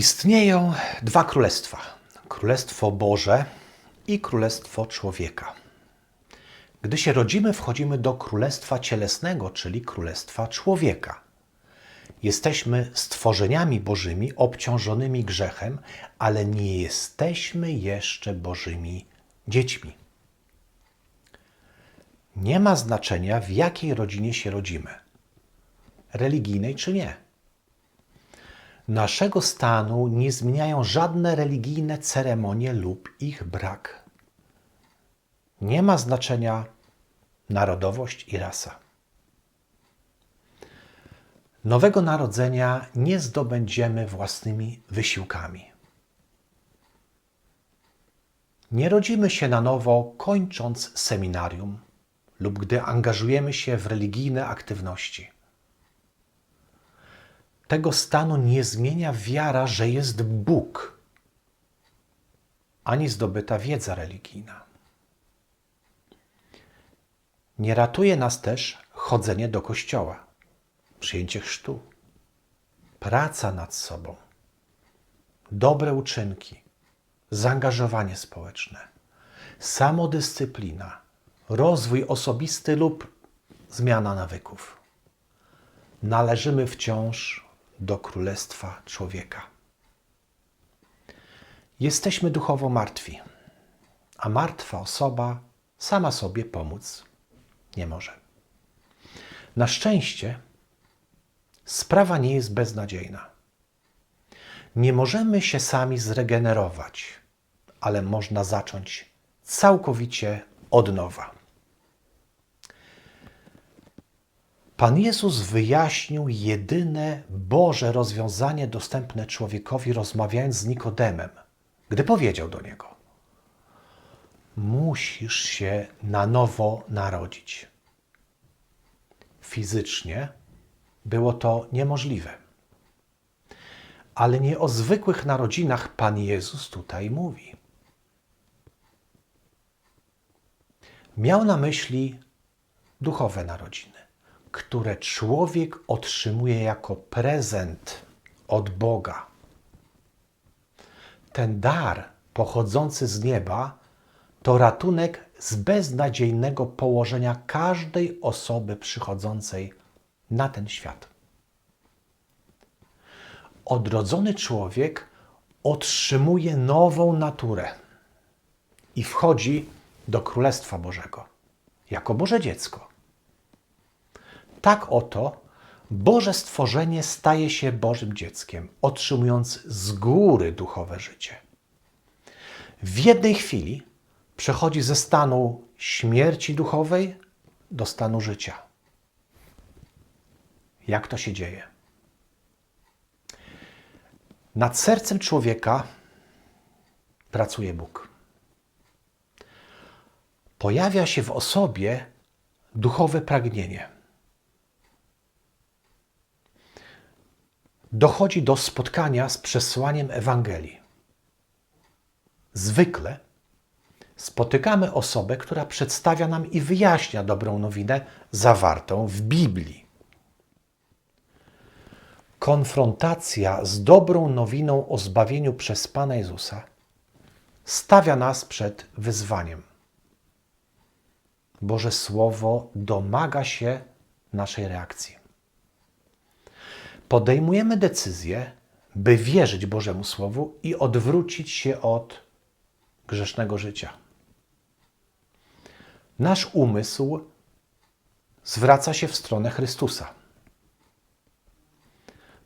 Istnieją dwa królestwa: Królestwo Boże i Królestwo Człowieka. Gdy się rodzimy, wchodzimy do Królestwa Cielesnego, czyli Królestwa Człowieka. Jesteśmy stworzeniami Bożymi obciążonymi grzechem, ale nie jesteśmy jeszcze Bożymi dziećmi. Nie ma znaczenia, w jakiej rodzinie się rodzimy religijnej czy nie. Naszego stanu nie zmieniają żadne religijne ceremonie lub ich brak. Nie ma znaczenia narodowość i rasa. Nowego narodzenia nie zdobędziemy własnymi wysiłkami. Nie rodzimy się na nowo kończąc seminarium lub gdy angażujemy się w religijne aktywności. Tego stanu nie zmienia wiara, że jest Bóg, ani zdobyta wiedza religijna. Nie ratuje nas też chodzenie do kościoła, przyjęcie chrztu, praca nad sobą, dobre uczynki, zaangażowanie społeczne, samodyscyplina, rozwój osobisty lub zmiana nawyków. Należymy wciąż do królestwa człowieka. Jesteśmy duchowo martwi, a martwa osoba sama sobie pomóc nie może. Na szczęście sprawa nie jest beznadziejna. Nie możemy się sami zregenerować, ale można zacząć całkowicie od nowa. Pan Jezus wyjaśnił jedyne Boże rozwiązanie dostępne człowiekowi, rozmawiając z Nikodemem, gdy powiedział do niego: Musisz się na nowo narodzić. Fizycznie było to niemożliwe. Ale nie o zwykłych narodzinach Pan Jezus tutaj mówi. Miał na myśli duchowe narodziny które człowiek otrzymuje jako prezent od Boga. Ten dar pochodzący z nieba to ratunek z beznadziejnego położenia każdej osoby przychodzącej na ten świat. Odrodzony człowiek otrzymuje nową naturę i wchodzi do Królestwa Bożego jako Boże dziecko. Tak oto Boże stworzenie staje się Bożym dzieckiem, otrzymując z góry duchowe życie. W jednej chwili przechodzi ze stanu śmierci duchowej do stanu życia. Jak to się dzieje? Nad sercem człowieka pracuje Bóg. Pojawia się w osobie duchowe pragnienie dochodzi do spotkania z przesłaniem Ewangelii. Zwykle spotykamy osobę, która przedstawia nam i wyjaśnia dobrą nowinę zawartą w Biblii. Konfrontacja z dobrą nowiną o zbawieniu przez Pana Jezusa stawia nas przed wyzwaniem. Boże Słowo domaga się naszej reakcji podejmujemy decyzję, by wierzyć Bożemu Słowu i odwrócić się od grzesznego życia. Nasz umysł zwraca się w stronę Chrystusa.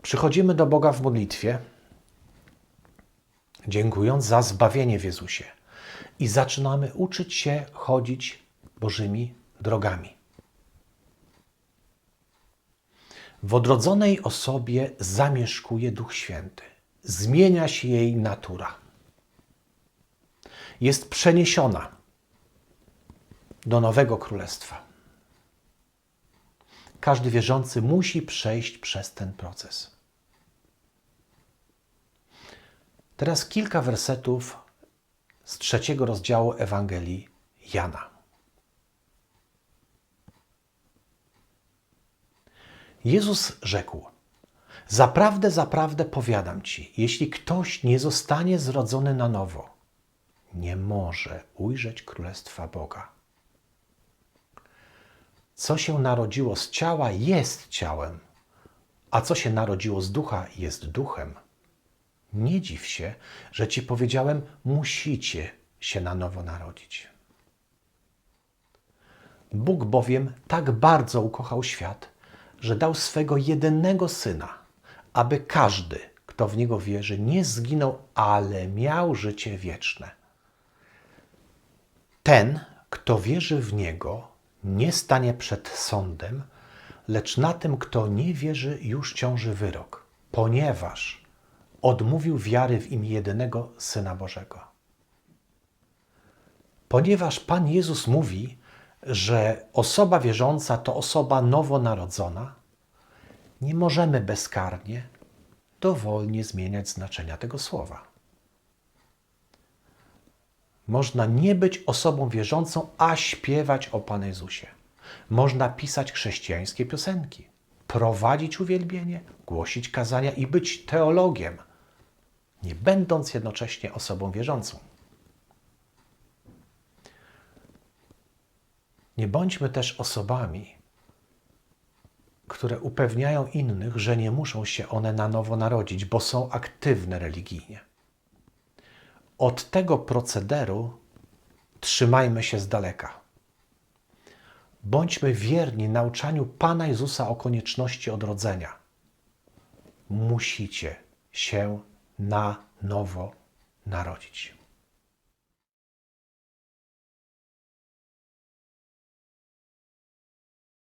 Przychodzimy do Boga w modlitwie, dziękując za zbawienie w Jezusie i zaczynamy uczyć się chodzić Bożymi drogami. W odrodzonej osobie zamieszkuje Duch Święty. Zmienia się jej natura. Jest przeniesiona do nowego królestwa. Każdy wierzący musi przejść przez ten proces. Teraz kilka wersetów z trzeciego rozdziału Ewangelii Jana. Jezus rzekł: Zaprawdę, zaprawdę powiadam ci, jeśli ktoś nie zostanie zrodzony na nowo, nie może ujrzeć królestwa Boga. Co się narodziło z ciała, jest ciałem, a co się narodziło z ducha, jest duchem. Nie dziw się, że ci powiedziałem, musicie się na nowo narodzić. Bóg bowiem tak bardzo ukochał świat, że dał swego jedynego syna, aby każdy, kto w niego wierzy, nie zginął, ale miał życie wieczne. Ten, kto wierzy w niego, nie stanie przed sądem, lecz na tym, kto nie wierzy, już ciąży wyrok, ponieważ odmówił wiary w imię jedynego Syna Bożego. Ponieważ Pan Jezus mówi, że osoba wierząca to osoba nowonarodzona, nie możemy bezkarnie, dowolnie zmieniać znaczenia tego słowa. Można nie być osobą wierzącą, a śpiewać o Panu Jezusie. Można pisać chrześcijańskie piosenki, prowadzić uwielbienie, głosić kazania i być teologiem, nie będąc jednocześnie osobą wierzącą. Nie bądźmy też osobami, które upewniają innych, że nie muszą się one na nowo narodzić, bo są aktywne religijnie. Od tego procederu trzymajmy się z daleka. Bądźmy wierni nauczaniu Pana Jezusa o konieczności odrodzenia. Musicie się na nowo narodzić.